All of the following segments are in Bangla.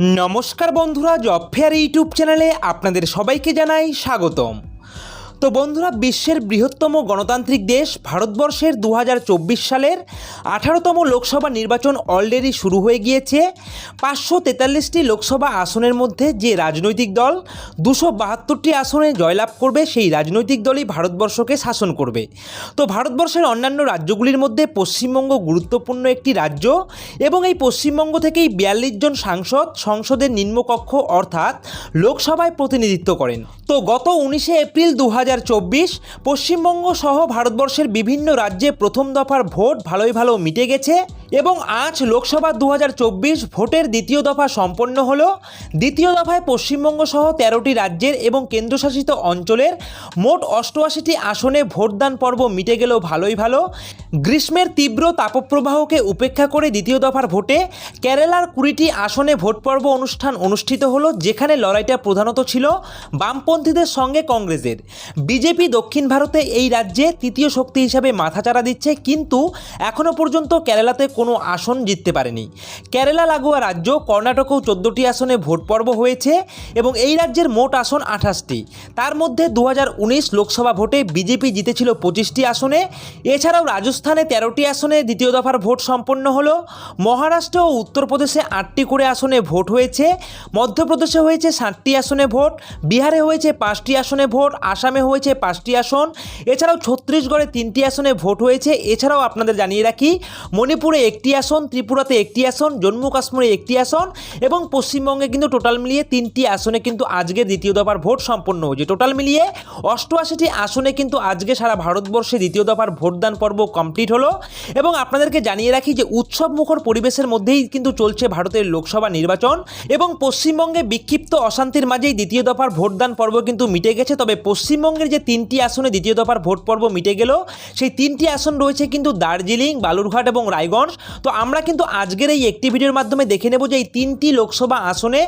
নমস্কার বন্ধুরা জব ফেয়ার ইউটিউব চ্যানেলে আপনাদের সবাইকে জানাই স্বাগতম। তো বন্ধুরা, বিশ্বের বৃহত্তম গণতান্ত্রিক দেশ ভারতবর্ষের দু হাজার চব্বিশ সালের আঠারোতম লোকসভা নির্বাচন অলরেডি শুরু হয়ে গিয়েছে। পাঁচশো তেতাল্লিশটি লোকসভা আসনের মধ্যে যে রাজনৈতিক দল দুশো বাহাত্তরটি আসনে জয়লাভ করবে, সেই রাজনৈতিক দলই ভারতবর্ষকে শাসন করবে। তো ভারতবর্ষের অন্যান্য রাজ্যগুলির মধ্যে পশ্চিমবঙ্গ গুরুত্বপূর্ণ একটি রাজ্য এবং এই পশ্চিমবঙ্গ থেকেই বিয়াল্লিশ জন সাংসদ সংসদের নিম্নকক্ষ অর্থাৎ লোকসভায় প্রতিনিধিত্ব করেন। তো গত উনিশে এপ্রিল দু হাজার পশ্চিমবঙ্গ সহ ভারতবর্ষের বিভিন্ন রাজ্যে প্রথম দফার ভোট ভালোই ভালো মিটে গেছে। এবং আজ লোকসভা দু হাজার চব্বিশ ভোটের দ্বিতীয় দফা সম্পন্ন হলো। দ্বিতীয় দফায় পশ্চিমবঙ্গ সহ তেরোটি রাজ্যের এবং কেন্দ্রশাসিত অঞ্চলের মোট অষ্টআশিটি আসনে ভোটদান পর্ব মিটে গেলেও ভালোই ভালো। গ্রীষ্মের তীব্র তাপপ্রবাহকে উপেক্ষা করে দ্বিতীয় দফার ভোটে কেরালার কুড়িটি আসনে ভোট পর্ব অনুষ্ঠান অনুষ্ঠিত হলো, যেখানে লড়াইটা প্রধানত ছিল বামপন্থীদের সঙ্গে কংগ্রেসের। বিজেপি দক্ষিণ ভারতে এই রাজ্যে তৃতীয় শক্তি হিসাবে মাথাচাড়া দিচ্ছে, কিন্তু এখনও পর্যন্ত কেরালাতে কোনো আসন জিততে পারেনি। কেরালা, লাগোয়া রাজ্য, কর্ণাটকেও চোদ্দোটি আসনে ভোট পর্ব হয়েছে এবং এই রাজ্যের মোট আসন আঠাশটি। তার মধ্যে দু হাজার উনিশ লোকসভা ভোটে বিজেপি জিতেছিল পঁচিশটি আসনে। এছাড়াও রাজস্থানে তেরোটি আসনে দ্বিতীয় দফার ভোট সম্পন্ন হলো। মহারাষ্ট্র ও উত্তরপ্রদেশে আটটি করে আসনে ভোট হয়েছে। মধ্যপ্রদেশে হয়েছে ষাটটি আসনে ভোট। বিহারে হয়েছে পাঁচটি আসনে ভোট। আসামে হয়েছে পাঁচটি আসন। এছাড়াও ছত্তিশগড়ে তিনটি আসনে ভোট হয়েছে। এছাড়াও আপনাদের জানিয়ে রাখি, মণিপুরে একটি আসন, ত্রিপুরাতে একটি আসন, জম্মু কাশ্মীরে একটি আসন এবং পশ্চিমবঙ্গে কিন্তু টোটাল মিলিয়ে তিনটি আসনে কিন্তু আজকে দ্বিতীয় দফার ভোট সম্পন্ন হয়েছে। টোটাল মিলিয়ে অষ্টআশিটি আসনে কিন্তু আজকে সারা ভারতবর্ষে দ্বিতীয় দফার ভোটদান পর্ব কমপ্লিট হলো এবং আপনাদেরকে জানিয়ে রাখি যে উৎসব মুখর পরিবেশের মধ্যেই কিন্তু চলছে ভারতের লোকসভা নির্বাচন এবং পশ্চিমবঙ্গে বিক্ষিপ্ত অশান্তির মাঝেই দ্বিতীয় দফার ভোটদান পর্ব কিন্তু মিটে গেছে। তবে পশ্চিমবঙ্গের যে তিনটি আসনে দ্বিতীয় দফার ভোট পর্ব মিটে গেল, সেই তিনটি আসন রয়েছে কিন্তু দার্জিলিং, বালুরঘাট এবং রায়গঞ্জ। তো আমরা কিন্তু আজকের এই একটি ভিডিওর মাধ্যমে দেখে নেব যে এই তিনটি লোকসভা আসনে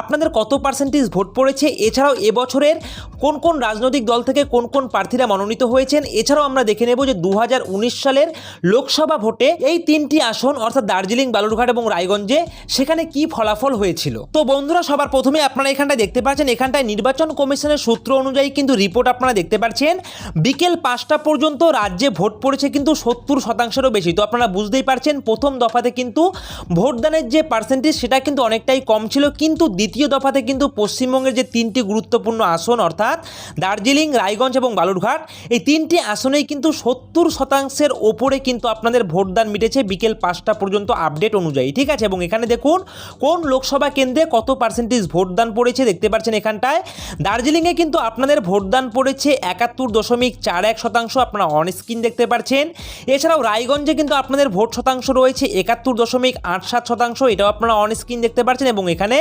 আপনাদের কত পার্সেন্টেজ ভোট পড়েছে? এছাড়াও এবছরের কোন কোন রাজনৈতিক দল থেকে কোন কোন প্রার্থীরা মনোনীত হয়েছেন? এছাড়াও আমরা দেখে নেব যে দু হাজার উনিশ সালের লোকসভা ভোটে এই তিনটি আসন, অর্থাৎ দার্জিলিং, বালুরঘাট এবং রায়গঞ্জে, সেখানে কি ফলাফল হয়েছিল? তো বন্ধুরা, সবার প্রথমে আপনারা এখানটায় দেখতে পাচ্ছেন, এখানটায় নির্বাচন কমিশনের সূত্র অনুযায়ী কিন্তু রিপোর্ট আপনারা দেখতে পাচ্ছেন, বিকেল পাঁচটা পর্যন্ত রাজ্যে ভোট পড়েছে কিন্তু সত্তর শতাংশেরও বেশি। তো আপনারা বুঝতেই পারছেন প্রথম দফাতে কিন্তু ভোটদানের যে পার্সেন্টেজ সেটা কিন্তু অনেকটাই কম ছিল। কিন্তু দ্বিতীয় দফাতে কিন্তু পশ্চিমবঙ্গের যে তিনটি গুরুত্বপূর্ণ আসন, অর্থাৎ দার্জিলিং, রায়গঞ্জ এবং বালুরঘাট, এই তিনটি আসনেই কিন্তু সত্তর শতাংশের ওপরে কিন্তু আপনাদের ভোটদান মিটেছে বিকেল পাঁচটা পর্যন্ত আপডেট অনুযায়ী। ঠিক আছে? এবং এখানে দেখুন, কোন লোকসভা কেন্দ্রে কত পার্সেন্টেজ ভোটদান পড়েছে দেখতে পাচ্ছেন এখানটায়। দার্জিলিংয়ে কিন্তু আপনাদের ভোটদান পড়েছে একাত্তর দশমিক চার এক শতাংশ, আপনারা অন স্ক্রিন দেখতে পাচ্ছেন। এছাড়াও রায়গঞ্জে কিন্তু আপনাদের ভোট শতাংশ রয়েছে, একাত্তর দশমিক আট সাত শতাংশ, এটাও আপনারা অন স্ক্রিন দেখতে পাচ্ছেন এবং এখানে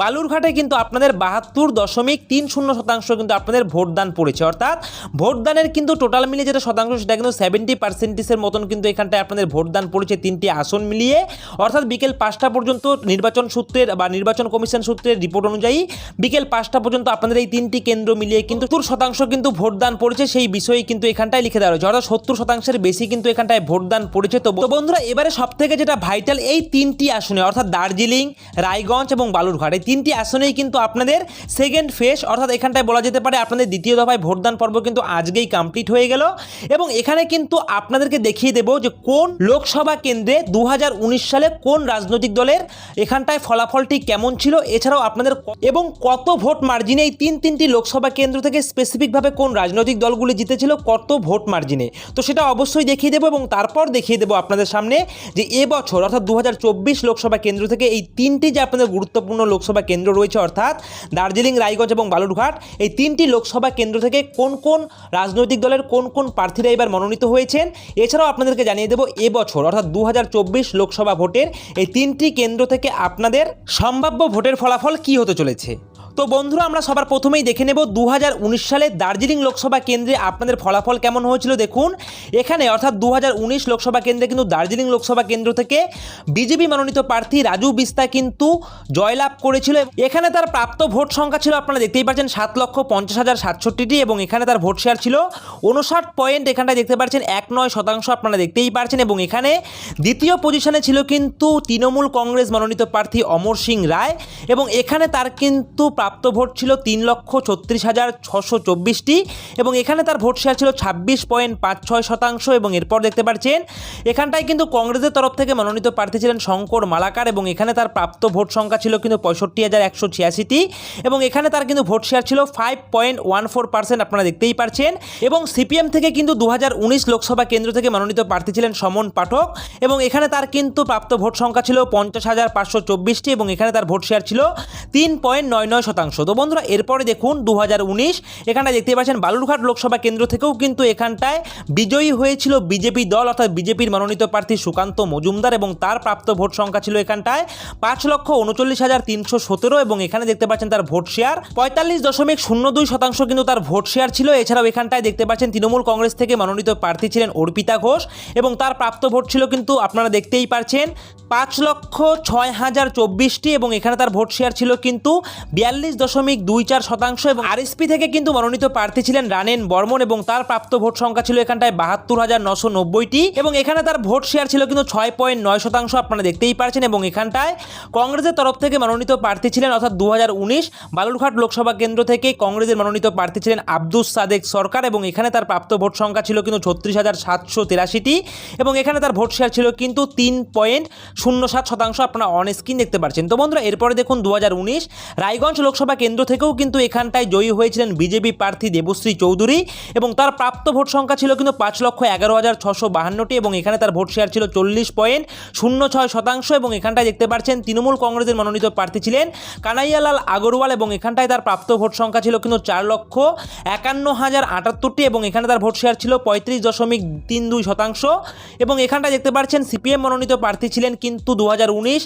বালুরঘাটে কিন্তু আপনাদের বাহাত্তর দশমিক তিন শূন্য শতাংশ কিন্তু আপনাদের ভোটদান পড়েছে। অর্থাৎ ভোটদানের কিন্তু টোটাল মিলিয়ে যেটা শতাংশ, সেটা কিন্তু সেভেন্টি পার্সেন্টেজের মতন কিন্তু এখানটায় আপনাদের ভোটদান পড়েছে তিনটি আসন মিলিয়ে। অর্থাৎ বিকেল পাঁচটা পর্যন্ত নির্বাচন সূত্রের বা নির্বাচন কমিশন সূত্রের রিপোর্ট অনুযায়ী বিকেল পাঁচটা পর্যন্ত আপনাদের এই তিনটি কেন্দ্র মিলিয়ে কিন্তু সত্তর শতাংশ কিন্তু ভোটদান পড়েছে, সেই বিষয়ে কিন্তু এখানটায় লিখে দেওয়া রয়েছে। অর্থাৎ সত্তর শতাংশের বেশি কিন্তু এখানটায় ভোটদান পড়েছে। তো বন্ধুরা এবারে সব থেকে যেটা ভাইটাল এই তিনটি আসনে, অর্থাৎ দার্জিলিং, রায়গঞ্জ এবং বালুরঘাট, এই তিনটি আসনেই কিন্তু আপনাদের সেকেন্ড ফেস অর্থাৎ এখানটায় বলা যেতে পারে আপনাদের দ্বিতীয় দফায় ভোটদান পর্ব কিন্তু আজকেই কমপ্লিট হয়ে গেল। এবং এখানে কিন্তু আপনাদেরকে দেখিয়ে দেবো যে কোন লোকসভা কেন্দ্রে দু হাজার উনিশ সালে কোন রাজনৈতিক দলের এখানটায় ফলাফলটি কেমন ছিল, এছাড়াও আপনাদের এবং কত ভোট মার্জিনে এই তিন তিনটি লোকসভা কেন্দ্র থেকে স্পেসিফিকভাবে কোন রাজনৈতিক দলগুলি জিতেছিল, কত ভোট মার্জিনে তো সেটা অবশ্যই দেখিয়ে দেবো এবং তারপর দেখিয়ে দেবো আপনাদের সামনে যে এবছর অর্থাৎ দু হাজার চব্বিশ লোকসভা কেন্দ্র থেকে এই তিনটি যে আপনাদের গুরুত্বপূর্ণ লোকসভা কেন্দ্র রয়েছে, অর্থাৎ দার্জিলিং, রায়গঞ্জ এবং বালুরঘাট, এই তিনটি লোকসভা কেন্দ্র থেকে কোন কোন রাজনৈতিক দলের কোন কোন প্রার্থীরা এবার মনোনীত হয়েছেন, এছাড়াও আপনাদেরকে জানিয়ে দেবো এবছর অর্থাৎ দু হাজার চব্বিশ লোকসভা ভোটের এই তিনটি কেন্দ্র থেকে আপনাদের সম্ভাব্য ভোটের ফলাফল কি হতে চলেছে? তো বন্ধুরা, আমরা সবার প্রথমেই দেখে নেব দু হাজার উনিশ সালে দার্জিলিং লোকসভা কেন্দ্রে আপনাদের ফলাফল কেমন হয়েছিল, দেখুন। এখানে, অর্থাৎ দু হাজার উনিশ লোকসভা কেন্দ্রে কিন্তু দার্জিলিং লোকসভা কেন্দ্র থেকে বিজেপি মনোনীত প্রার্থী রাজু বিস্তা কিন্তু জয়লাভ করেছিল। এখানে তার প্রাপ্ত ভোট সংখ্যা ছিল, আপনারা দেখতেই পাচ্ছেন, সাত লক্ষ পঞ্চাশ হাজার সাতষট্টিটি এবং এখানে তার ভোট শেয়ার ছিল উনষাট পয়েন্ট, এখানটায় দেখতে পাচ্ছেন, এক নয় শতাংশ, আপনারা দেখতেই পাচ্ছেন। এবং এখানে দ্বিতীয় পজিশনে ছিল কিন্তু তৃণমূল কংগ্রেস মনোনীত প্রার্থী অমর সিং রায় এবং এখানে তার কিন্তু প্রাপ্ত ভোট ছিল তিন লক্ষ ছত্রিশ হাজার ছশো চব্বিশটি এবং এখানে তার ভোট শেয়ার ছিল ছাব্বিশ পয়েন্ট পাঁচ ছয় শতাংশ এবং এরপর দেখতে পাচ্ছেন, এখানটায় কিন্তু কংগ্রেসের তরফ থেকে মনোনীত প্রার্থী ছিলেন শঙ্কর মালাকার এবং এখানে তার প্রাপ্ত ভোট সংখ্যা ছিল কিন্তু পঁয়ষট্টি হাজার একশো ছিয়াশিটি এবং এখানে তার কিন্তু ভোট শেয়ার ছিল five point one four percent আপনারা দেখতেই পাচ্ছেন এবং সিপিএম থেকে কিন্তু দু হাজার উনিশ লোকসভা কেন্দ্র থেকে মনোনীত প্রার্থী ছিলেন সমন পাঠক এবং এখানে তার কিন্তু প্রাপ্ত ভোট সংখ্যা ছিল পঞ্চাশ হাজার পাঁচশো চব্বিশটি এবং এখানে তার ভোট শেয়ার ছিল তিন পয়েন্ট নয় নয় শতাংশ। তো বন্ধুরা, এরপরে দেখুন দু এখানটায় দেখতে পাচ্ছেন বালুরঘাট লোকসভা কেন্দ্র থেকেও কিন্তু এখানটায় বিজয়ী হয়েছিল বিজেপি দল, অর্থাৎ বিজেপির মনোনীত প্রার্থী সুকান্ত মজুমদার এবং তার প্রাপ্ত ভোট সংখ্যা ছিল এখানটায় পাঁচ লক্ষ উনচল্লিশ হাজার তিনশো সতেরো এবং এখানে দেখতে পাচ্ছেন তার ভোট শেয়ার পঁয়তাল্লিশ দশমিক শূন্য দুই শতাংশ কিন্তু তার ভোট শেয়ার ছিল। এছাড়াও এখানটায় দেখতে পাচ্ছেন তৃণমূল কংগ্রেস থেকে মনোনীত প্রার্থী ছিলেন অর্পিতা ঘোষ এবং তার প্রাপ্ত ভোট ছিল কিন্তু আপনারা দেখতেই পারছেন পাঁচ লক্ষ ছয় হাজার চব্বিশটি এবং এখানে তার ভোট শেয়ার ছিল কিন্তু বিয়াল্লিশ দশমিক দুই চার শতাংশ এবং আরএসপি থেকে কিন্তু মনোনীত প্রার্থী ছিলেন রানেন বর্মন এবং তার প্রাপ্ত ভোট সংখ্যা ছিল এখানটায় বাহাত্তর হাজার নশো নব্বইটি এবং এখানে তার ভোট শেয়ার ছিল কিন্তু ছয় পয়েন্ট নয় শতাংশ আপনারা দেখতেই পারছেন এবং এখানটায় কংগ্রেসের তরফ থেকে মনোনীত প্রার্থী ছিলেন অর্থাৎ দু হাজার উনিশ বালুরঘাট লোকসভা কেন্দ্র থেকে কংগ্রেসের মনোনীত প্রার্থী ছিলেন আব্দুস সাদেক সরকার এবং এখানে তার প্রাপ্ত ভোট সংখ্যা ছিল কিন্তু ছত্রিশ হাজার সাতশো তেরাশিটি এবং এখানে তার ভোট শেয়ার ছিল কিন্তু তিন পয়েন্ট শূন্য সাত শতাংশ আপনারা অন স্ক্রিন দেখতে পাচ্ছেন তো বন্ধুরা, এরপরে দেখুন দু হাজার উনিশ রায়গঞ্জ লোকসভা কেন্দ্র থেকেও কিন্তু এখানটায় জয়ী হয়েছিলেন বিজেপি প্রার্থী দেবশ্রী চৌধুরী এবং তার প্রাপ্ত ভোট সংখ্যা ছিল কিন্তু পাঁচ লক্ষ এগারো হাজার ছশো বাহান্নটি এবং এখানে তার ভোট শেয়ার ছিল চল্লিশ পয়েন্ট শূন্য ছয় শতাংশ এবং এখানটায় দেখতে পাচ্ছেন তৃণমূল কংগ্রেসের মনোনীত প্রার্থী ছিলেন কানাইয়ালাল আগরওয়াল এবং এখানটায় তার প্রাপ্ত ভোট সংখ্যা ছিল কিন্তু চার লক্ষ একান্ন হাজার আটাত্তরটি এবং এখানে তার ভোট শেয়ার ছিল পঁয়ত্রিশ দশমিক তিন দুই শতাংশ এবং এখানটায় দেখতে পাচ্ছেন সিপিএম মনোনীত প্রার্থী ছিলেন কিন্তু দু হাজার উনিশ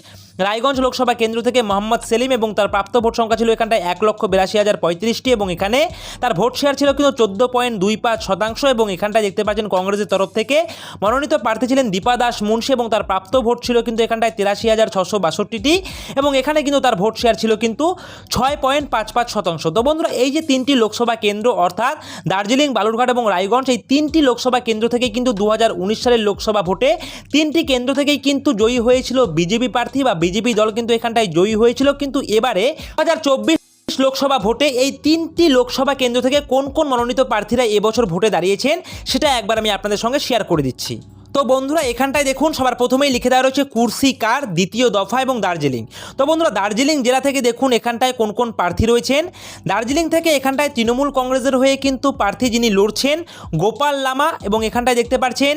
রায়গঞ্জ লোকসভা কেন্দ্র থেকে মোহাম্মদ সেলিম এবং তার প্রাপ্ত ভোট সংখ্যা ছিল এখানটায় এক লক্ষ বিরাশি হাজার পঁয়ত্রিশটি এবং এখানে তার ভোট শেয়ার ছিল কিন্তু চোদ্দ পয়েন্ট দুই পাঁচ শতাংশ এবং এখানটায় দেখতে পাচ্ছেন কংগ্রেসের তরফ থেকে মনোনীত প্রার্থী ছিলেন দীপা দাস মুন্সি এবং তার প্রাপ্ত ভোট ছিল কিন্তু এখানটায় তিরাশি হাজার ছশো বাষট্টিটি এবং এখানে কিন্তু তার ভোট শেয়ার ছিল কিন্তু ছয় পয়েন্ট পাঁচ পাঁচ শতাংশ। তো বন্ধুরা, এই যে তিনটি লোকসভা কেন্দ্র অর্থাৎ দার্জিলিং, বালুরঘাট এবং রায়গঞ্জ, এই তিনটি লোকসভা কেন্দ্র থেকে কিন্তু দু হাজার উনিশ সালের লোকসভা ভোটে তিনটি কেন্দ্র থেকেই কিন্তু জয়ী হয়েছিল বিজেপি প্রার্থী বা বিজেপি দল কিন্তু এখানটায় জয়ী হয়েছিল, কিন্তু এবারে দু হাজার চব্বিশ লোকসভা ভোটে এই তিনটি লোকসভা কেন্দ্র থেকে কোন কোন মনোনীত প্রার্থীরা এবছর ভোটে দাঁড়িয়েছেন, সেটা একবার আমি আপনাদের সঙ্গে শেয়ার করে দিচ্ছি। তো বন্ধুরা, এখানটায় দেখুন, সবার প্রথমেই লিখে দেওয়া রয়েছে কুর্সি কার, দ্বিতীয় দফা এবং দার্জিলিং। তো বন্ধুরা, দার্জিলিং জেলা থেকে দেখুন, এখানটায় কোন কোন প্রার্থী রয়েছেন। দার্জিলিং থেকে এখানটায় তৃণমূল কংগ্রেসের হয়ে কিন্তু প্রার্থী যিনি লড়ছেন, গোপাল লামা এবং এখানটায় দেখতে পাচ্ছেন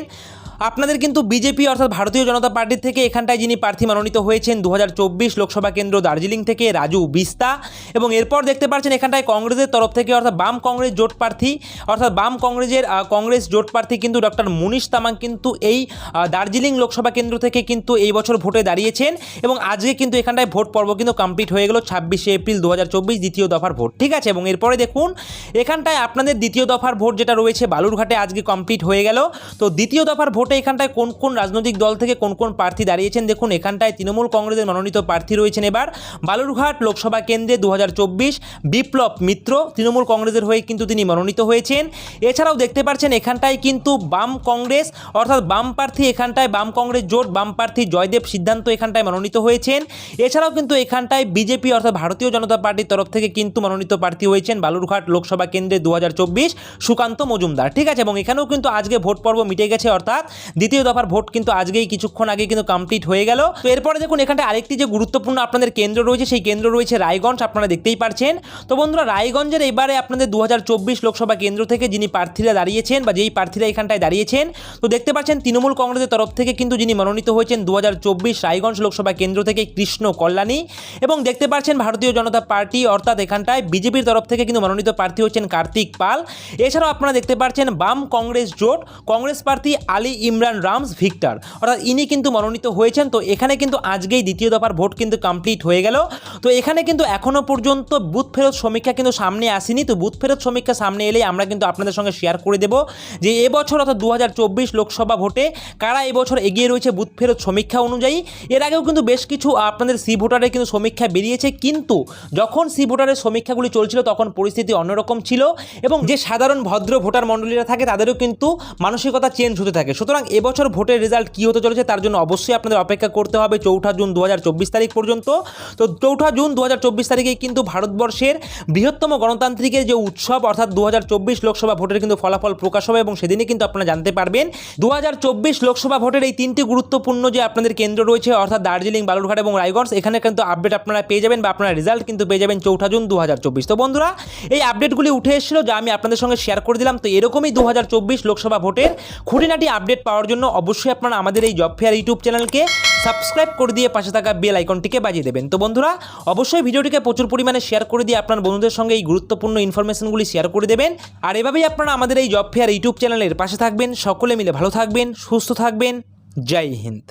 আপনাদের কিন্তু বিজেপি অর্থাৎ ভারতীয় জনতা পার্টির থেকে এখানটায় যিনি প্রার্থী মনোনীত হয়েছেন দু হাজার চব্বিশ লোকসভা কেন্দ্র দার্জিলিং থেকে রাজু বিস্তা এবং এরপর দেখতে পাচ্ছেন এখানটায় কংগ্রেসের তরফ থেকে অর্থাৎ বাম কংগ্রেস জোট প্রার্থী অর্থাৎ বাম কংগ্রেসের কংগ্রেস জোট প্রার্থী কিন্তু ডক্টর মুনিশ তামাং কিন্তু এই দার্জিলিং লোকসভা কেন্দ্র থেকে কিন্তু এই বছর ভোটে দাঁড়িয়েছেন এবং আজকে কিন্তু এখানটায় ভোট পর্ব কিন্তু কমপ্লিট হয়ে গেল ছাব্বিশে এপ্রিল দু হাজার চব্বিশ দ্বিতীয় দফার ভোট। ঠিক আছে? এবং এরপরে দেখুন, এখানটায় আপনাদের দ্বিতীয় দফার ভোট যেটা রয়েছে বালুরঘাটে আজকে কমপ্লিট হয়ে গেল। তো দ্বিতীয় দফার ভোটে এখানটায় কোন কোন রাজনৈতিক দল থেকে কোন কোন প্রার্থী দাঁড়িয়েছেন? দেখুন, এখানটায় তৃণমূল কংগ্রেসের মনোনীত প্রার্থী রয়েছেন এবার। বালুরঘাট লোকসভা কেন্দ্রে দু হাজার চব্বিশ বিপ্লব মিত্র তৃণমূল কংগ্রেসের হয়ে কিন্তু তিনি মনোনীত হয়েছেন। এছাড়াও দেখতে পাচ্ছেন, এখানটায় কিন্তু বাম কংগ্রেস, অর্থাৎ বাম প্রার্থী এখানটায় বাম কংগ্রেস জোট, বাম প্রার্থী জয়দেব সিদ্ধান্ত এখানটায় মনোনীত হয়েছেন। এছাড়াও কিন্তু এখানটায় বিজেপি, অর্থাৎ ভারতীয় জনতা পার্টির তরফ থেকে কিন্তু মনোনীত প্রার্থী হয়েছেন বালুরঘাট লোকসভা কেন্দ্রে দু হাজার চব্বিশ সুকান্ত মজুমদার। ঠিক আছে, এবং এখানেও কিন্তু আজকে ভোট পর্ব মিটে গেছে, অর্থাৎ দ্বিতীয় দফার ভোট কিন্তু আজকেই কিছুক্ষণ আগে কিন্তু কমপ্লিট হয়ে গেল। তো এরপরে দেখুন এখানটা আরেকটি যে গুরুত্বপূর্ণ আপনাদের কেন্দ্র রয়েছে, সেই কেন্দ্র রয়েছে রায়গঞ্জ, আপনারা দেখতেই পারছেন। তো বন্ধুরা, রায়গঞ্জের এবারে আপনাদের দু হাজার চব্বিশ লোকসভা কেন্দ্র থেকে যিনি প্রার্থীরা দাঁড়িয়েছেন বা যেই প্রার্থীরা এখানটায় দাঁড়িয়েছেন, তো দেখতে পাচ্ছেন, তৃণমূল কংগ্রেসের তরফ থেকে কিন্তু যিনি মনোনীত হয়েছেন দু হাজার চব্বিশ রায়গঞ্জ লোকসভা কেন্দ্র থেকে কৃষ্ণ কল্যাণী এবং দেখতে পাচ্ছেন ভারতীয় জনতা পার্টি অর্থাৎ এখানটায় বিজেপির তরফ থেকে কিন্তু মনোনীত প্রার্থী হচ্ছেন কার্তিক পাল। এছাড়াও আপনারা দেখতে পাচ্ছেন বাম কংগ্রেস জোট, কংগ্রেস প্রার্থী আলী ইমরান রামস ভিক্টর। অর্থাৎ ইনি কিন্তু মনোনীত হয়েছেন, তো এখানে কিন্তু আজকেই দ্বিতীয় দফার ভোট কিন্তু কমপ্লিট হয়ে গেল। তো এখানে কিন্তু এখনও পর্যন্ত বুথ ফেরত সমীক্ষা কিন্তু সামনে আসেনি, তো বুথ ফেরত সমীক্ষা সামনে এলেই আমরা কিন্তু আপনাদের সঙ্গে শেয়ার করে দেব যে এবছর অর্থাৎ দু হাজার চব্বিশ লোকসভা ভোটে কারা এবছর এগিয়ে রয়েছে বুথ ফেরত সমীক্ষা অনুযায়ী? এর আগেও কিন্তু বেশ কিছু আপনাদের সি ভোটারের কিন্তু সমীক্ষা বেরিয়েছে, কিন্তু যখন সি ভোটারের সমীক্ষাগুলি চলছিল তখন পরিস্থিতি অন্যরকম ছিল এবং যে সাধারণ ভদ্র ভোটার মণ্ডলীরা থাকে তাদেরও কিন্তু মানসিকতা চেঞ্জ হতে থাকে। সুতরাং এবছর ভোটের রেজাল্ট কী হতে চলেছে তার জন্য অবশ্যই আপনাদের অপেক্ষা করতে হবে চৌঠা জুন দু হাজার চব্বিশ তারিখ পর্যন্ত। তো চৌঠা জুন দু তারিখে কিন্তু ভারতবর্ষের বৃহত্তম গণতান্ত্রিকের যে উৎসব, অর্থাৎ দু লোকসভা ভোটের কিন্তু ফলাফল প্রকাশ হবে এবং সেদিনই কিন্তু আপনারা জানতে পারবেন। দু হাজার চব্বিশ লোকসভা ভোটের এই তিনটি গুরুত্বপূর্ণ যে আপনাদের কেন্দ্র রয়েছে, অর্থাৎ দার্জিলিং, বালুরঘাট এবং রায়গঞ্জ, এখানে কিন্তু আপডেট আপনারা পেয়ে যাবেন বা আপনারা রেজাল্ট কিন্তু পেয়ে যাবেন চৌঠা জুন দু হাজার চব্বিশ। তো বন্ধুরা, এই আপডেটগুলি উঠে এসেছিল যা আমি আপনাদের সঙ্গে শেয়ার করে দিলাম। তো এরকমই দু হাজার চব্বিশ লোকসভা ভোটের খুঁটিনাটি আপডেট পাওয়ার জন্য অবশ্যই আপনারা আমাদের এই জব ফেয়ার ইউটিউব চ্যানেলকে সাবস্ক্রাইব করে দিয়ে পাশে থাকা বেল আইকনটিকে বাজিয়ে দেবেন। তো বন্ধুরা, অবশ্যই ভিডিওটিকে প্রচুর পরিমাণে শেয়ার করে দিয়ে আপনার বন্ধুদের সঙ্গে এই গুরুত্বপূর্ণ ইনফরমেশনগুলি শেয়ার করে দেবেন। আর এভাবেই আপনারা আমাদের এই জব ফেয়ার ইউটিউব চ্যানেলের পাশে থাকবেন। সকলে মিলে ভালো থাকবেন, সুস্থ থাকবেন। জয় হিন্দ।